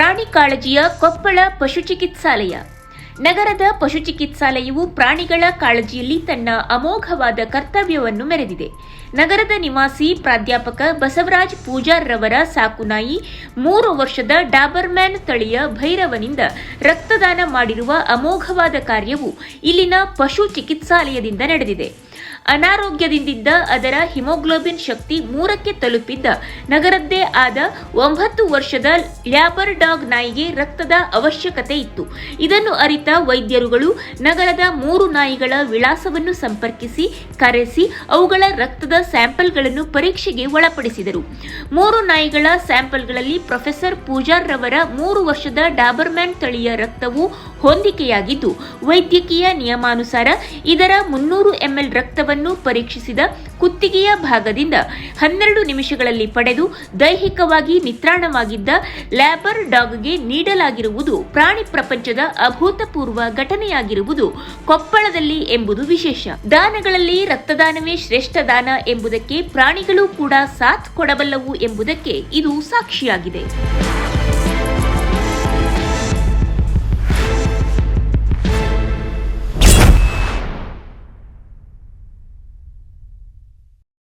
ಪ್ರಾಣಿ ಕಾಳಜಿಯ ಕೊಪ್ಪಳ ಪಶು ಚಿಕಿತ್ಸಾಲಯ. ನಗರದ ಪಶು ಚಿಕಿತ್ಸಾಲಯವು ಪ್ರಾಣಿಗಳ ಕಾಳಜಿಯಲ್ಲಿ ತನ್ನ ಅಮೋಘವಾದ ಕರ್ತವ್ಯವನ್ನು ಮೆರೆದಿದೆ. ನಗರದ ನಿವಾಸಿ ಪ್ರಾಧ್ಯಾಪಕ ಬಸವರಾಜ್ ಪೂಜಾರ್ರವರ ಸಾಕುನಾಯಿ ಮೂರು ವರ್ಷದ ಡಾಬರ್ಮ್ಯಾನ್ ತಳಿಯ ಭೈರವನಿಂದ ರಕ್ತದಾನ ಮಾಡಿರುವ ಅಮೋಘವಾದ ಕಾರ್ಯವು ಇಲ್ಲಿನ ಪಶು ಚಿಕಿತ್ಸಾಲಯದಿಂದ ನಡೆದಿದೆ. ಅನಾರೋಗ್ಯದಿಂದಿದ್ದ ಅದರ ಹಿಮೋಗ್ಲೋಬಿನ್ ಶಕ್ತಿ ಮೂರಕ್ಕೆ ತಲುಪಿದ್ದ. ನಗರದ್ದೇ ಆದ ಒಂಬತ್ತು ವರ್ಷದ ಲ್ಯಾಬರ್ ಡಾಗ್ ನಾಯಿಗೆ ರಕ್ತದ ಅವಶ್ಯಕತೆ ಇತ್ತು. ಇದನ್ನು ಅರಿತ ವೈದ್ಯರುಗಳು ನಗರದ ಮೂರು ನಾಯಿಗಳ ವಿಳಾಸವನ್ನು ಸಂಪರ್ಕಿಸಿ, ಕರೆಸಿ, ಅವುಗಳ ರಕ್ತದ ಸ್ಯಾಂಪಲ್ಗಳನ್ನು ಪರೀಕ್ಷೆಗೆ ಒಳಪಡಿಸಿದರು. ಮೂರು ನಾಯಿಗಳ ಸ್ಯಾಂಪಲ್ಗಳಲ್ಲಿ ಪ್ರೊಫೆಸರ್ ಪೂಜಾರ್ ರವರ ಮೂರು ವರ್ಷದ ಡಾಬರ್ಮ್ಯಾನ್ ತಳಿಯ ರಕ್ತವು ಹೊಂದಿಕೆಯಾಗಿದ್ದು, ವೈದ್ಯಕೀಯ ನಿಯಮಾನುಸಾರ ಇದರ ಮುನ್ನೂರು ಎಂಎಲ್ ರಕ್ತವನ್ನು ಪರೀಕ್ಷಿಸಿದ ಕುತ್ತಿಗೆಯ ಭಾಗದಿಂದ ಹನ್ನೆರಡು ನಿಮಿಷಗಳಲ್ಲಿ ಪಡೆದು ದೈಹಿಕವಾಗಿ ನಿತ್ರಾಣವಾಗಿದ್ದ ಲ್ಯಾಬರ್ ಡಾಗ್ಗೆ ನೀಡಲಾಗಿರುವುದು ಪ್ರಾಣಿ ಪ್ರಪಂಚದ ಅಭೂತಪೂರ್ವ ಘಟನೆಯಾಗಿರುವುದು ಕೊಪ್ಪಳದಲ್ಲಿ ಎಂಬುದು ವಿಶೇಷ. ದಾನಗಳಲ್ಲಿ ರಕ್ತದಾನವೇ ಶ್ರೇಷ್ಠ ದಾನ ಎಂಬುದಕ್ಕೆ ಪ್ರಾಣಿಗಳು ಕೂಡ ಸಾಥ್ ಕೊಡಬಲ್ಲವು ಎಂಬುದಕ್ಕೆ ಇದು ಸಾಕ್ಷಿಯಾಗಿದೆ.